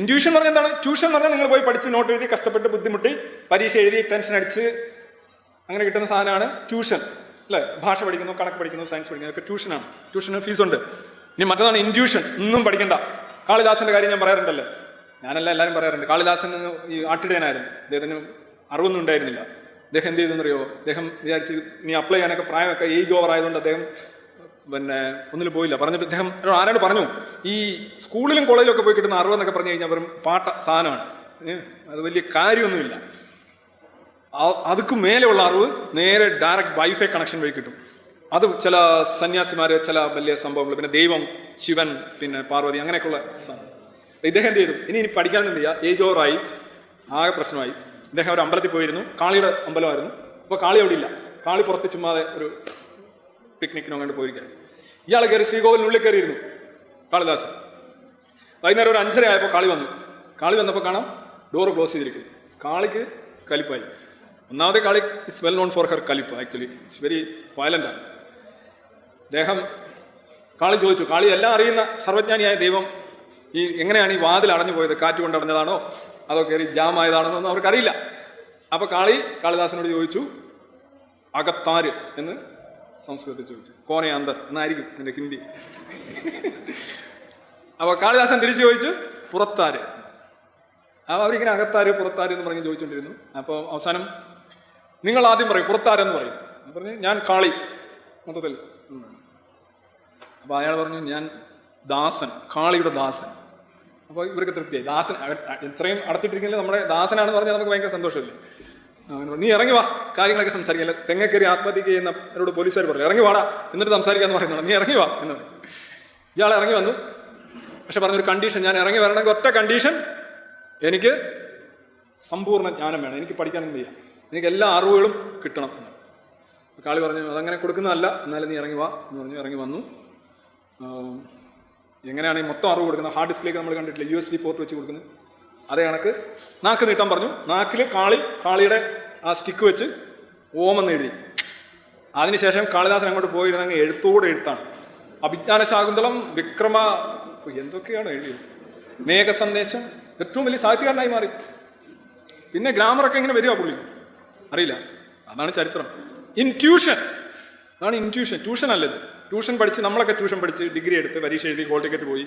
Intuition പറഞ്ഞാൽ എന്താണ്? Tuition പറഞ്ഞാൽ നിങ്ങൾ പോയി പഠിച്ച് നോട്ട് എഴുതി കഷ്ടപ്പെട്ട് ബുദ്ധിമുട്ടി പരീക്ഷ എഴുതി ടെൻഷൻ അടിച്ച് അങ്ങനെ കിട്ടുന്ന സാധനമാണ് ട്യൂഷൻ അല്ലേ? ഭാഷ പഠിക്കുന്നു കണക്ക് പഠിക്കുന്നു സയൻസ് പഠിക്കുന്നു ഒക്കെ ട്യൂഷനാണ് ട്യൂഷന് ഫീസുണ്ട് ഇനി മറ്റൊന്നാണ് ഇൻഡ്യൂഷൻ ഒന്നും പഠിക്കണ്ട. കാളിദാസന്റെ കാര്യം ഞാൻ പറയാറുണ്ടല്ലേ? ഞാനല്ല എല്ലാവരും പറയാറുണ്ട്. കാളിദാസൻ ഈ ആട്ടിടയനായിരുന്നു. അദ്ദേഹത്തിന് അറിവൊന്നും ഉണ്ടായിരുന്നില്ല. അദ്ദേഹം എന്ത് ചെയ്തെന്നറിയോ? അദ്ദേഹം വിചാരിച്ച് ഇനി അപ്ലൈ ചെയ്യാനൊക്കെ പ്രായമൊക്കെ ഏജ് ഓവർ ആയതുകൊണ്ട് അദ്ദേഹം പിന്നെ ഒന്നിലും പോയില്ല. പറഞ്ഞിട്ട് അദ്ദേഹം ആരോട് പറഞ്ഞു? ഈ സ്കൂളിലും കോളേജിലും ഒക്കെ പോയി കിട്ടുന്ന അറിവെന്നൊക്കെ പറഞ്ഞു കഴിഞ്ഞാൽ വെറും പാട്ട സാധനമാണ്. അത് വലിയ കാര്യമൊന്നുമില്ല. അതുക്ക് മേലെയുള്ള അറിവ് നേരെ ഡയറക്റ്റ് വൈഫൈ കണക്ഷൻ വഴി കിട്ടും. അത് ചില സന്യാസിമാര് ചില വലിയ സംഭവങ്ങൾ പിന്നെ ദൈവം ശിവൻ പിന്നെ പാർവതി അങ്ങനെയൊക്കെയുള്ള സാധനം ഇദ്ദേഹം എന്ത് ചെയ്തു? ഇനി ഇനി പഠിക്കാനൊന്നും ഇല്ല ഏജ് ഓവറായി ആകെ പ്രശ്നമായി. ഇദ്ദേഹം ഒരു അമ്പലത്തിൽ പോയിരുന്നു. കാളിയുടെ അമ്പലമായിരുന്നു. അപ്പോൾ കാളി അവിടെ ഇല്ല. കാളി പുറത്ത് ചുമ്മാതെ ഒരു പിക്നിക്കിനോ അങ്ങോട്ട് പോയിരിക്കാൻ ഇയാൾ കയറി ശ്രീകോവിലിനുള്ളിൽ കയറിയിരുന്നു. കാളിദാസൻ. വൈകുന്നേരം ഒരു അഞ്ചര ആയപ്പോൾ കാളി വന്നു. കാളി വന്നപ്പോൾ കാണാം ഡോറ് ക്ലോസ് ചെയ്തിരിക്കും കാളിക്ക് കലിപ്പായി. ഒന്നാമത്തെ Kali is well known for her കലിപ്പ് ആക്ച്വലി ഇറ്റ്സ് വെരി വയലന്റ് ആണ്. അദ്ദേഹം കാളി ചോദിച്ചു കാളി എല്ലാം അറിയുന്ന സർവജ്ഞാനിയായ ദൈവം ഈ എങ്ങനെയാണ് ഈ വാതിൽ അടഞ്ഞു പോയത്? കാറ്റ് കൊണ്ട് അടഞ്ഞതാണോ? അതോ കയറി ജാം ആയതാണോ എന്നൊന്നും അവർക്കറിയില്ല. അപ്പോൾ കാളി കാളിദാസനോട് ചോദിച്ചു അകത്താര്? എന്ന് സംസ്കൃതത്തിൽ ചോദിച്ചു. കോനെ അന്തർ എന്നായിരിക്കും എന്റെ ഹിന്ദി. അപ്പൊ കാളിദാസൻ തിരിച്ചു ചോദിച്ചു പുറത്താര്? അപ്പൊ അവരിങ്ങനെ അകത്താര് പുറത്താര് എന്ന് പറഞ്ഞ് ചോദിച്ചുകൊണ്ടിരുന്നു അപ്പോൾ അവസാനം നിങ്ങൾ ആദ്യം പറയും പുറത്താരെന്ന് പറയും. പറഞ്ഞ് ഞാൻ കാളി. മൊത്തത്തിൽ. അപ്പോൾ അപ്പൊ അയാൾ പറഞ്ഞു ഞാൻ ദാസൻ കാളിയുടെ ദാസൻ. അപ്പോൾ ഇവർക്ക് തൃപ്തിയായി. ദാസൻ ഇത്രയും അടച്ചിട്ടിരിക്കുന്നത് നമ്മുടെ ദാസനാണെന്ന് പറഞ്ഞാൽ നമുക്ക് ഭയങ്കര സന്തോഷമില്ലേ? പറഞ്ഞു, നീ ഇറങ്ങി വാ കാര്യങ്ങളൊക്കെ സംസാരിക്കില്ല തെങ്ങക്കേറി ആത്മഹത്യ ചെയ്യുന്നവരോട് പോലീസുകാർ പറഞ്ഞു ഇറങ്ങി വാടാ എന്നിട്ട് സംസാരിക്കാന്ന് പറയുന്നത് നീ ഇറങ്ങി വാ എന്ന് ഇയാൾ ഇറങ്ങി വന്നു. പക്ഷെ പറഞ്ഞൊരു കണ്ടീഷൻ ഞാൻ ഇറങ്ങി വരണമെങ്കിൽ ഒറ്റ കണ്ടീഷൻ എനിക്ക് സമ്പൂർണ ജ്ഞാനം വേണം. എനിക്ക് പഠിക്കാനൊന്നും വയ്യ. എനിക്ക് എല്ലാ അറിവുകളും കിട്ടണം. കാളി പറഞ്ഞു അതങ്ങനെ കൊടുക്കുന്നതല്ല എന്നാലും നീ ഇറങ്ങി വാ എന്ന് പറഞ്ഞു ഇറങ്ങി വന്നു. എങ്ങനെയാണ് ഈ മൊത്തം അറിവ് കൊടുക്കുന്നത്? ഹാർഡ് ഡിസ്കിലേക്ക് നമ്മൾ കണ്ടിട്ടില്ല യു എസ് ബി പോർട്ട് വെച്ച് കൊടുക്കുന്നത്? അതേ കണക്ക് നാക്ക് നീട്ടാൻ പറഞ്ഞു. നാക്കിൽ കാളി കാളിയുടെ ആ സ്റ്റിക്ക് വെച്ച് ഓമെന്ന് എഴുതി. അതിനുശേഷം കാളിദാസൻ അങ്ങോട്ട് പോയിരുന്നെങ്കിൽ എഴുത്തോടെ എഴുത്താണ്. അഭിജ്ഞാന ശാകുന്തളം വിക്രമ എന്തൊക്കെയാണ് എഴുതിയത്? മേഘ സന്ദേശം ഏറ്റവും വലിയ സാഹിത്യകാരനായി മാറി. പിന്നെ ഗ്രാമറൊക്കെ ഇങ്ങനെ വരിക പുള്ളി? അറിയില്ല. അതാണ് ചരിത്രം. ഇൻട്യൂഷൻ അതാണ് ഇൻട്യൂഷൻ ട്യൂഷൻ അല്ലത്. ട്യൂഷൻ പഠിച്ച് നമ്മളൊക്കെ ട്യൂഷൻ പഠിച്ച് ഡിഗ്രി എടുത്ത് പരീക്ഷ എഴുതി ഹോൾ ടിക്കറ്റ് പോയി.